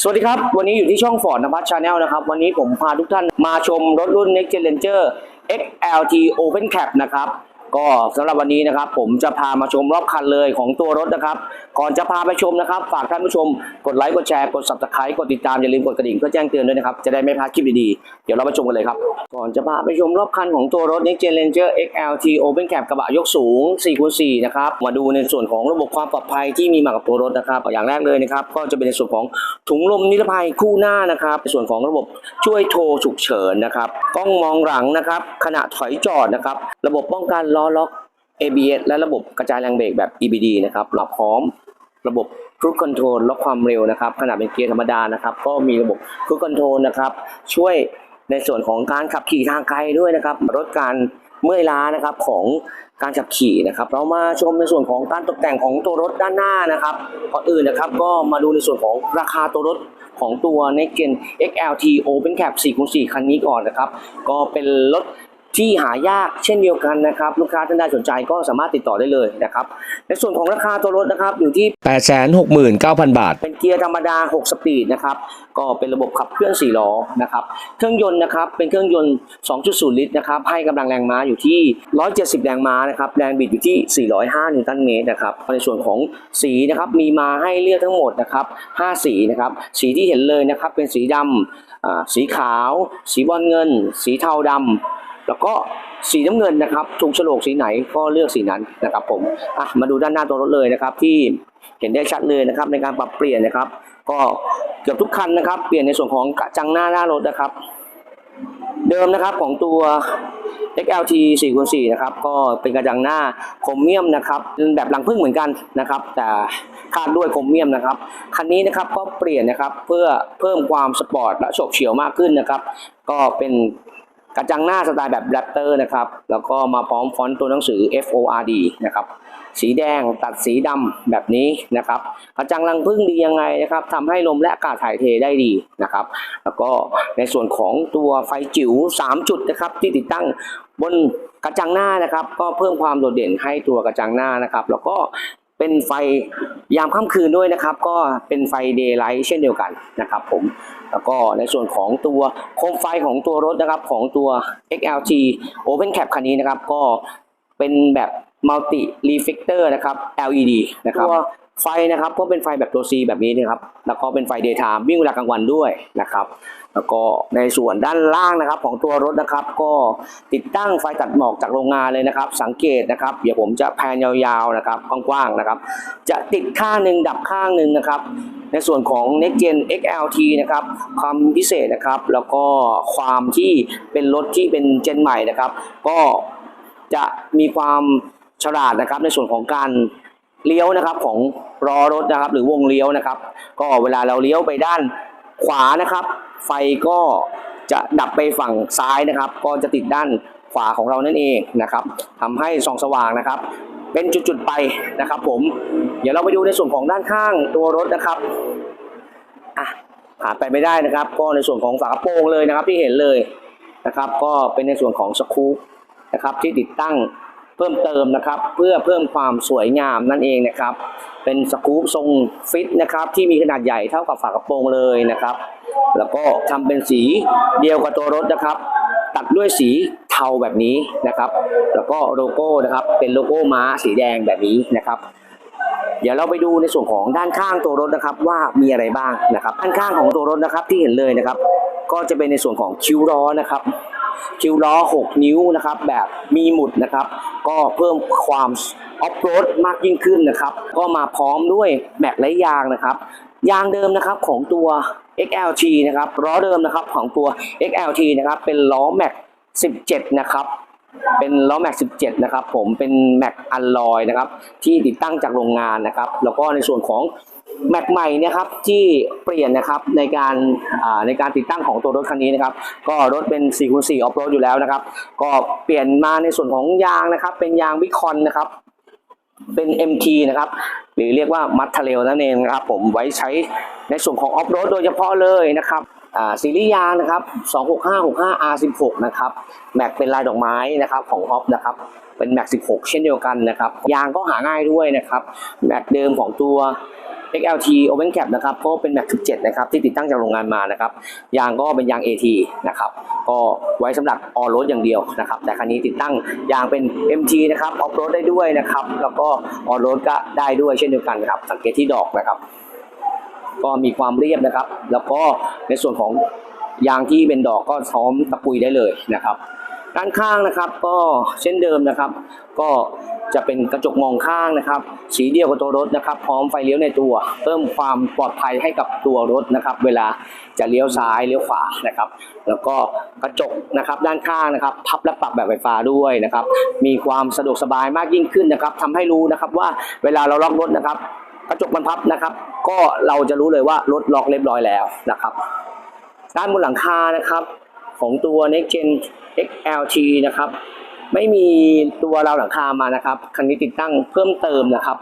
สวัสดีครับ วันนี้อยู่ที่ช่องฟอร์ดนภัสชาแนลนะครับ วันนี้ผมพาทุกท่านมาชมรถรุ่น Next Gen Ranger XLT Open Cap นะครับ ก็สำหรับวันนี้นะครับ ผมจะพามาชมรอบคันเลยของตัวรถนะครับ ก่อนจะพาไปชมนะครับ ฝากท่านผู้ชมกดไลค์กดแชร์กด subscribe กดติดตามอย่าลืมกดกระดิ่งเพื่อแจ้งเตือนด้วยนะครับจะได้ไม่พลาดคลิปดีๆเดี๋ยวเราไปชมกันเลยครับ ก่อนจะพาไปชมรอบคันของตัวรถ Next Gen Ranger XLT Open Cap กระบะยกสูง 4x4 นะครับมาดูในส่วนของระบบความปลอดภัยที่มีมากับตัวรถนะครับอย่างแรกเลยนะครับก็จะเป็นในส่วนของถุงลมนิรภัยคู่หน้านะครับในส่วนของระบบช่วยโทรฉุกเฉินนะครับกล้องมองหลังนะครับขณะถอยจอดนะครับระบบป้องกันล้อล็อก ABS และระบบกระจายแรงเบรกแบบ EBD นะครับเราพร้อมระบบ Cruise Control ล็อกความเร็วนะครับขณะเป็นเกียร์ธรรมดานะครับ ก็มีระบบ Cruise Control นะครับ ช่วยในส่วนของการขับขี่ทางไกลด้วยนะครับลดการเมื่อยล้านะครับของการขับขี่นะครับ เรามาชมในส่วนของการตกแต่งของตัวรถด้านหน้านะครับก่อนอื่นนะครับก็มาดูในส่วนของราคาตัวรถของตัว Next Gen XLT Open Cap 4x4 คันนี้ก่อนนะครับ ก็เป็นรถ ที่หายากเช่นเดียวกันนะครับ ลูกค้าท่านใดสนใจก็สามารถติดต่อได้เลยนะครับ ในส่วนของราคาตัวรถนะครับอยู่ที่ 869,000 บาท เป็นเกียร์ธรรมดา 6 สปีดนะครับก็เป็นระบบขับเคลื่อน4ล้อนะครับเครื่องยนต์นะครับเป็นเครื่องยนต์ 2.0 ลิตรนะครับให้กำลังแรงม้าอยู่ที่ 170 แรงม้านะครับแรงบิดอยู่ที่ 405 นิวตันเมตรนะครับในส่วนของสีนะครับมีมาให้เลือกทั้งหมดนะครับ5สีนะครับสีที่เห็นเลยนะครับเป็นสีดำอ่าสีขาว สีบอลเงิน สีเทาดำ แล้วก็สีน้ำเงินนะครับถูกโฉลกสีไหนก็เลือกสีนั้นนะครับผมอะมาดูด้านหน้าตัวรถเลยนะครับ ที่เห็นได้ชัดเลยนะครับในการปรับเปลี่ยนนะครับ ก็เกือบทุกคันนะครับ เปลี่ยนในส่วนของกระจังหน้าหน้ารถนะครับ เดิมนะครับของตัว XLT 4 x 4 นะครับก็เป็นกระจังหน้าโครเมียมนะครับเป็นแบบหลังพึ่งเหมือนกันนะครับ แต่คาดด้วยโครเมียมนะครับคันนี้นะครับก็เปลี่ยนนะครับเพื่อเพิ่มความสปอร์ตและโฉบเฉี่ยวมากขึ้นนะครับ ก็เป็น กระจังหน้าสไตล์แบบแรปเตอร์นะครับ แล้วก็มาพร้อมฟอนต์ตัวหนังสือ FORD นะครับ สีแดงตัดสีดำแบบนี้นะครับ กระจังรังพึ่งดียังไงนะครับทำให้ลมและอากาศถ่ายเทได้ดีนะครับ แล้วก็ในส่วนของตัวไฟจิ๋ว 3 จุดนะครับที่ติดตั้งบนกระจังหน้านะครับ ก็เพิ่มความโดดเด่นให้ตัวกระจังหน้านะครับ แล้วก็ เป็นไฟยามค่ำคืนด้วยนะครับ ก็เป็นไฟเดย์ไลท์เช่นเดียวกันนะครับผมแล้วก็ในส่วนของตัวโคมไฟของตัวรถนะครับของตัว XLT Open Cap คันนี้นะครับ ก็เป็นแบบ Multi Reflector นะครับ LED นะครับตัว ไฟนะครับก็เป็นไฟแบบตัว C แบบนี้นะครับ แล้วก็เป็นไฟ Daytime วิ่งเวลากลางวันด้วยนะครับ แล้วก็ในส่วนด้านล่างนะครับของตัวรถนะครับ ก็ติดตั้งไฟตัดหมอกจากโรงงานเลยนะครับ สังเกตนะครับ เดี๋ยวผมจะแพนยาวๆนะครับกว้างๆนะครับ จะติดข้างหนึ่งดับข้างหนึ่งนะครับ ในส่วนของ Next Gen XLT นะครับความพิเศษนะครับ แล้วก็ความที่เป็นรถที่เป็นเจนใหม่นะครับ ก็จะมีความฉลาดนะครับในส่วนของการ เลี้ยวนะครับของล้อรถนะครับ หรือวงเลี้ยวนะครับ ก็เวลาเราเลี้ยวไปด้านขวานะครับ ไฟก็จะดับไปฝั่งซ้ายนะครับ ก็จะติดด้านขวาของเรานั่นเองนะครับทำให้ส่องสว่างนะครับ เป็นจุดๆไปนะครับ ผม เดี๋ยวเราไปดูในส่วนของด้านข้างตัวรถนะครับอะขาดไปไม่ได้นะครับ ก็ในส่วนของฝากระโปรงเลยนะครับที่เห็นเลยนะครับ ก็เป็นในส่วนของสกู๊ปนะครับที่ติดตั้ง เพิ่มเติมนะครับ เพื่อเพิ่มความสวยงามนั่นเองนะครับ เป็นสกู๊ปทรงฟิตนะครับที่มีขนาดใหญ่เท่ากับฝากระโปรงเลยนะครับ แล้วก็ทำเป็นสีเดียวกับตัวรถนะครับ ตัดด้วยสีเทาแบบนี้นะครับ แล้วก็โลโก้นะครับเป็นโลโก้ม้าสีแดงแบบนี้นะครับเดี๋ยวเราไปดูในส่วนของด้านข้างตัวรถนะครับว่ามีอะไรบ้างนะครับด้านข้างของตัวรถนะครับที่เห็นเลยนะครับ ก็จะเป็นในส่วนของคิ้วล้อนะครับ คิวล้อ 6 นิ้วนะครับแบบมีหมุดนะครับ ก็เพิ่มความออฟโรดมากยิ่งขึ้นนะครับ ก็มาพร้อมด้วยแม็กและยางนะครับยางเดิมนะครับของตัว XLT นะครับล้อเดิมนะครับของตัว XLT นะครับเป็นล้อแม็ก17 นะครับเป็นล้อแม็ก17 นะครับผมเป็นแม็กอัลลอยนะครับที่ติดตั้งจากโรงงานนะครับ แล้วก็ในส่วนของ แม็กใหม่นะครับที่เปลี่ยนนะครับในการในการติดตั้งของตัวรถคันนี้นะครับ ก็รถเป็น4คูณ4ออฟโรดอยู่แล้วนะครับ ก็เปลี่ยนมาในส่วนของยางนะครับ เป็นยางวิคอนนะครับ เป็น MT นะครับ หรือเรียกว่ามัดทะเลนั่นเองนะครับ ผมไว้ใช้ในส่วนของออฟโรดโดยเฉพาะเลยนะครับซีรีส์ยางนะครับ 26565 R16 นะครับ แม็กเป็นลายดอกไม้นะครับของฮอปนะครับ เป็นแม็ก16 เช่นเดียวกันนะครับ ยางก็หาง่ายด้วยนะครับ แม็กเดิมของตัว XLT Open Cap นะครับก็เป็นแม็ก17 นะครับที่ติดตั้งจากโรงงานมานะครับยางก็เป็นยาง AT นะครับก็ไว้สำหรับออโรดอย่างเดียวนะครับแต่คันนี้ติดตั้งยางเป็น MT นะครับออฟโรดได้ด้วยนะครับแล้วก็ออโรดก็ได้ด้วยเช่นเดียวกันครับสังเกตที่ดอกนะครับก็มีความเรียบนะครับ แล้วก็ในส่วนของยางที่เป็นดอกก็ซ้อมตะปุยได้เลยนะครับด้านข้างนะครับก็เช่นเดิมนะครับ ก็ จะเป็นกระจกมองข้างนะครับ สีเดียวกับตัวรถนะครับ พร้อมไฟเลี้ยวในตัว เพิ่มความปลอดภัยให้กับตัวรถนะครับ เวลาจะเลี้ยวซ้ายเลี้ยวขวานะครับ แล้วก็กระจกนะครับด้านข้างนะครับ พับและปรับแบบไฟฟ้าด้วยนะครับ มีความสะดวกสบายมากยิ่งขึ้นนะครับทำให้รู้นะครับว่าเวลาเราล็อกรถนะครับ กระจกมันพับนะครับ ก็เราจะรู้เลยว่ารถล็อกเรียบร้อยแล้วนะครับ ด้านบนหลังคานะครับของตัว Next Gen XLT นะครับ ไม่มีตัวราวหลังคามานะครับคันนี้ติดตั้งเพิ่มเติมนะครับ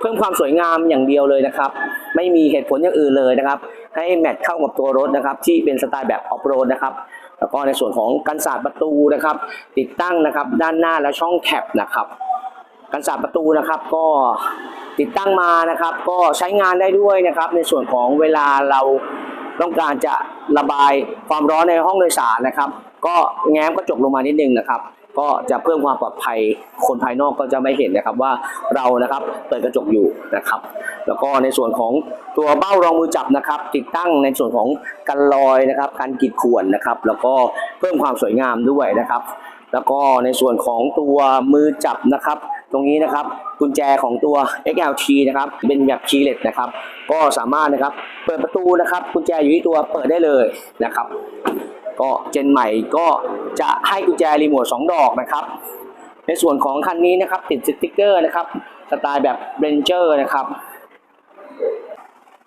เพิ่มความสวยงามอย่างเดียวเลยนะครับ ไม่มีเหตุผลอย่างอื่นเลยนะครับ ให้แมทเข้ากับตัวรถนะครับ ที่เป็นสไตล์แบบออฟโรดนะครับแล้วก็ในส่วนของกันศาสตร์ประตูนะครับ ติดตั้งนะครับ ด้านหน้าและช่องแคปนะครับกันศาสตร์ประตูนะครับก็ติดตั้งมานะครับ ก็ใช้งานได้ด้วยนะครับ ในส่วนของเวลาเราต้องการจะระบายความร้อนในห้องโดยสารนะครับ ก็แง้มกระจกลงมานิดนึงนะครับ ก็จะเพิ่มความปลอดภัยคนภายนอกก็จะไม่เห็นนะครับว่าเรานะครับเปิดกระจกอยู่นะครับ แล้วก็ในส่วนของตัวเบ้ารองมือจับนะครับ ติดตั้งในส่วนของกันรอยนะครับการกีดข่วนนะครับ แล้วก็เพิ่มความสวยงามด้วยนะครับ แล้วก็ในส่วนของตัวมือจับนะครับ ตรงนี้นะครับกุญแจของตัว XLT นะครับ เป็นแบบคีย์เลสนะครับ ก็สามารถนะครับเปิดประตูนะครับกุญแจอยู่ที่ตัวเปิดได้เลยนะครับ ก็เจนใหม่ก็จะให้กุญแจรีโมท2ดอกนะครับ ในส่วนของคันนี้นะครับติดสติกเกอร์นะครับสไตล์แบบเรนเจอร์นะครับ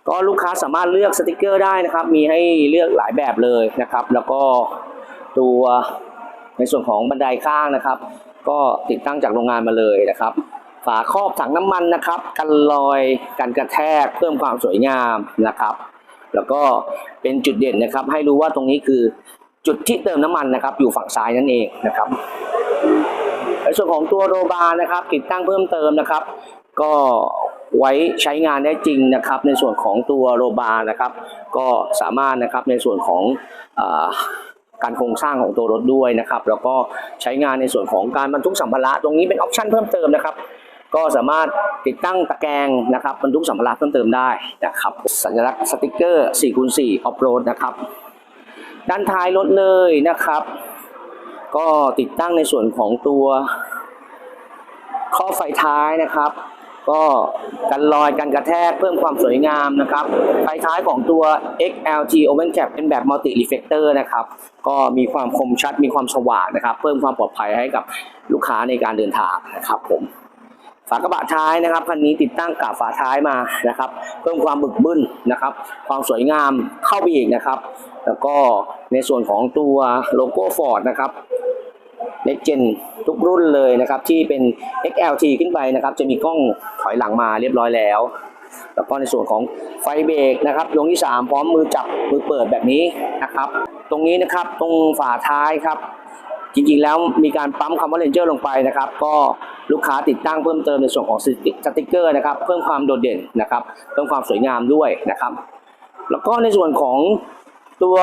ก็ลูกค้าสามารถเลือกสติกเกอร์ได้นะครับ มีให้เลือกหลายแบบเลยนะครับ แล้วก็ตัวในส่วนของบันไดข้างนะครับ ก็ติดตั้งจากโรงงานมาเลยนะครับ ฝาครอบถังน้ำมันนะครับ กันรอยกันกระแทกเพิ่มความสวยงามนะครับ แล้วก็เป็นจุดเด่นนะครับ ให้รู้ว่าตรงนี้คือ จุดที่เติมน้ำมันนะครับ อยู่ฝั่งซ้ายนั่นเองนะครับในส่วนของตัวโรบาร์นะครับ ติดตั้งเพิ่มเติมนะครับ ก็ไว้ใช้งานได้จริงนะครับ ในส่วนของตัวโรบาร์นะครับ ก็สามารถนะครับในส่วนของอการโครงสร้างของตัวรถด้วยนะครับ แล้วก็ใช้งานในส่วนของการบรรทุกสัมภาระตรงนี้เป็นออปชั่นเพิ่มเติมนะครับก็สามารถติดตั้งตะแกรงนะครับบรรทุกสัมภาระเพิ่มเติมได้นะครับ สัญลักษณ์สติกเกอร์4คูณ4ออฟโรดนะครับ ด้านท้ายรถเลยนะครับ ก็ติดตั้งในส่วนของตัวข้อไฟท้ายนะครับ ก็กันรอยกันกระแทกเพิ่มความสวยงามนะครับ ไฟท้ายของตัว XLT Open Cap เป็นแบบ Multi Reflector นะครับ ก็มีความคมชัดมีความสว่างนะครับ เพิ่มความปลอดภัยให้กับลูกค้าในการเดินทางนะครับผม ฝากระบะท้ายนะครับคันนี้ติดตั้งกับฝาท้ายมานะครับ เพิ่มความบึกบึ้นนะครับ ความสวยงามเข้าไปอีกนะครับ แล้วก็ในส่วนของตัวโลโก้ฟอร์ดนะครับ Next Gen ทุกรุ่นเลยนะครับ ที่เป็น XLT ขึ้นไปนะครับ จะมีกล้องถอยหลังมาเรียบร้อยแล้ว แล้วก็ในส่วนของไฟเบรกนะครับดวงที่ 3 พร้อมมือจับมือเปิดแบบนี้นะครับ ตรงนี้นะครับตรงฝาท้ายครับ จริงๆ แล้วมีการปั๊มคำว่า Ranger ลงไปนะครับ ก็ลูกค้าติดตั้งเพิ่มเติมในส่วนของสติกเกอร์นะครับ เพิ่มความโดดเด่นนะครับ เพิ่มความสวยงามด้วยนะครับ แล้วก็ในส่วนของตัว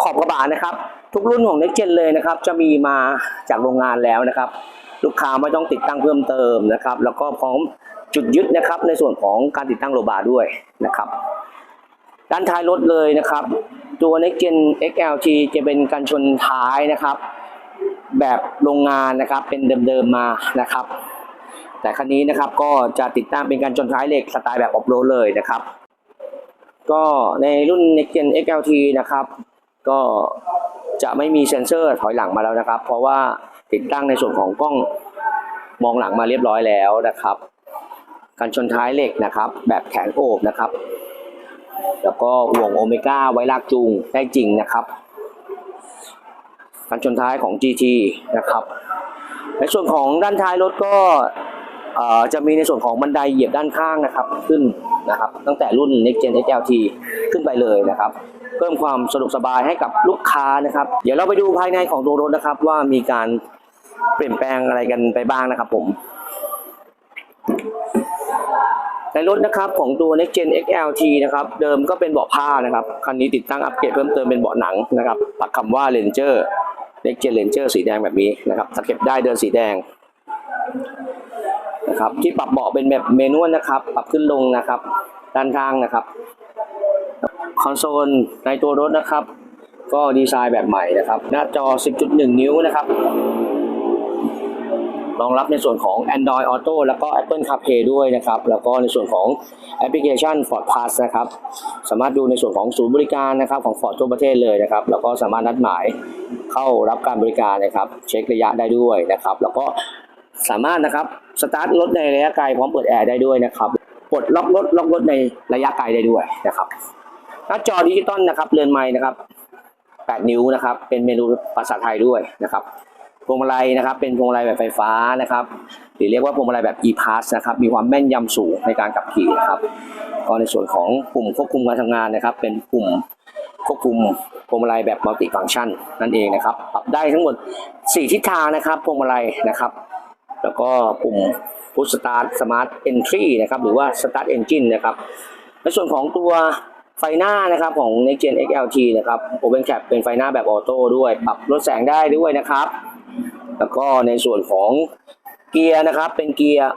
ขอบกระบะนะครับ ทุกรุ่นของ Next Gen เลยนะครับ จะมีมาจากโรงงานแล้วนะครับ ลูกค้าไม่ต้องติดตั้งเพิ่มเติมนะครับ แล้วก็พร้อมจุดยึดนะครับ ในส่วนของการติดตั้งโลบาร์ด้วยนะครับด้านท้ายรถเลยนะครับ ตัว Next Gen XLT จะเป็นกันชนท้ายนะครับ แบบโรงงานนะครับเป็นเดิมๆมานะครับ แต่คันนี้นะครับก็จะติดตั้งเป็นการชนท้ายเหล็กสไตล์แบบออฟโรดเลยนะครับ ก็ในรุ่น Next Gen XLT นะครับ ก็จะไม่มีเซ็นเซอร์ถอยหลังมาแล้วนะครับ เพราะว่าติดตั้งในส่วนของกล้องมองหลังมาเรียบร้อยแล้วนะครับ การชนท้ายเหล็กนะครับ แบบแขนโอบนะครับ แล้วก็ห่วงโอเมก้าไว้ลากจูงได้จริงนะครับ กันชนท้ายของ GT นะครับ ในส่วนของด้านท้ายรถก็จะมีในส่วนของบันไดเหยียบด้านข้างนะครับขึ้นนะครับ ตั้งแต่รุ่น Next Gen XLT ขึ้นไปเลยนะครับ เพิ่มความสะดวกสบายให้กับลูกค้านะครับ เดี๋ยวเราไปดูภายในของตัวรถนะครับ ว่ามีการเปลี่ยนแปลงอะไรกันไปบ้างนะครับผม ในในรถนะครับของตัว Next Gen XLT นะครับเดิมก็เป็นเบาะผ้านะครับ คันนี้ติดตั้งอัปเกรดเพิ่มเติมเป็นเบาะหนังนะครับปักคำว่า Ranger เล็กเจเลนเจอร์สีแดงแบบนี้นะครับสเก็บได้เดินสีแดงนะครับที่ปรับเบาะเป็นแบบเมนูนะครับ ปรับขึ้นลงนะครับ ด้านข้างนะครับ คอนโซลในตัวรถนะครับ ก็ดีไซน์แบบใหม่นะครับ หน้าจอ 10.1 นิ้วนะครับ รองรับในส่วนของ Android Auto แล้วก็ Apple CarPlay ด้วยนะครับ แล้วก็ในส่วนของแอปพลิเคชัน Ford Pass นะครับ สามารถดูในส่วนของศูนย์บริการนะครับของ Ford ทั่วประเทศเลยนะครับ แล้วก็สามารถนัดหมายเข้ารับการบริการนะครับ เช็คระยะได้ด้วยนะครับ แล้วก็สามารถนะครับสตาร์ทรถในระยะไกลพร้อมเปิดแอร์ได้ด้วยนะครับปลดล็อกรถล็อกรถในระยะไกลได้ด้วยนะครับหน้าจอดิจิตอลนะครับเรือนไม้นะครับ 8 นิ้วนะครับ เป็นเมนูภาษาไทยด้วยนะครับ พวงมาลัยนะครับ เป็นพวงมาลัยแบบไฟฟ้านะครับหรือเรียกว่าพวงมาลัยแบบ e-pass นะครับมีความแม่นยำสูงในการขับขี่นะครับก็ในส่วนของปุ่มควบคุมการทำงานนะครับ เป็นปุ่มควบคุมพวงมาลัยแบบมัลติฟัง c t ชันนั่นเองนะครับ ปรับได้ทั้งหมด 4 ทิศทางนะครับพวงมาลัยนะครับ แล้วก็ปุ่ม push start smart entry นะครับหรือว่า start engine นะครับในส่วนของตัวไฟหน้านะครับของ Next Gen XLT นะครับ Open Cap เป็นไฟหน้าแบบออโต้ด้วย ปรับลดแสงได้ด้วยนะครับ แล้วก็ในส่วนของเกียร์นะครับ เป็นเกียร์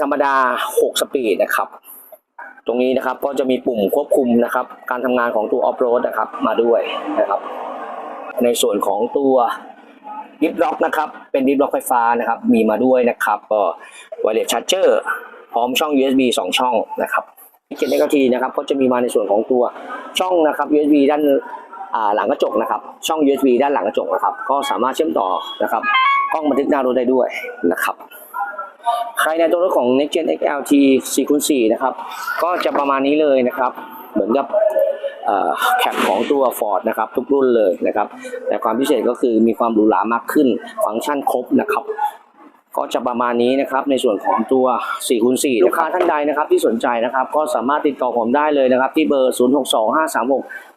ธรรมดา 6 สปีดนะครับ ตรงนี้นะครับก็จะมีปุ่มควบคุมนะครับ การทำงานของตัวออฟโรดนะครับมาด้วยนะครับ ในส่วนของตัวดิฟล็อกนะครับ เป็นดิฟล็อกไฟฟ้านะครับ มีมาด้วยนะครับก็ไวเลสชาร์เจอร์พร้อมช่อง USB 2 ช่องนะครับเจ็ดเนกทีนะครับก็จะมีมาในส่วนของตัวช่องนะครับ USB ด้าน หลังกระจกนะครับช่อง USB ด้านหลังกระจกนะครับ ก็สามารถเชื่อมต่อนะครับกล้องบันทึกหน้ารถได้ด้วยนะครับภายในตัวรถของ Next Gen XLT 4x4 นะครับ ก็จะประมาณนี้เลยนะครับ เหมือนกับแคปของตัว Ford นะครับ ทุกรุ่นเลยนะครับ แต่ความพิเศษก็คือมีความหรูหรามากขึ้น ฟังก์ชันครบนะครับ ก็จะประมาณนี้นะครับในส่วนของตัว4คูณ4ลูกค้าท่านใดนะครับที่สนใจนะครับก็สามารถติดต่อผมได้เลยนะครับที่เบอร์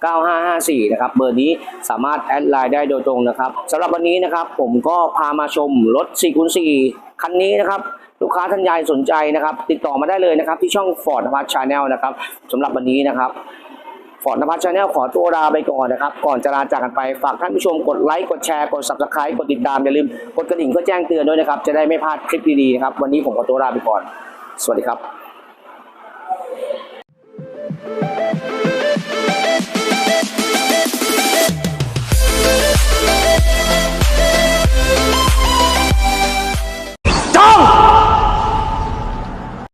0625369554 นะครับเบอร์นี้สามารถแอดไลน์ได้โดยตรงนะครับสำหรับวันนี้นะครับผมก็พามาชมรถ4คูณ4คันนี้นะครับลูกค้าท่านใดสนใจนะครับ ติดต่อมาได้เลยนะครับที่ช่อง Ford นภัสชาแนลนะครับสำหรับวันนี้นะครับ ฟอนนภัสชาแนลขอตัวลาไปก่อนนะครับ ก่อนจะลาจากกันไปฝากท่านผู้ชมกดไลค์กดแชร์กดซับสไครต์กดติดตามอย่าลืมกดกระดิ่งเพื่อแจ้งเตือนด้วยนะครับ จะได้ไม่พลาดคลิปดีๆนะครับ วันนี้ผมขอตัวลาไปก่อน สวัสดีครับ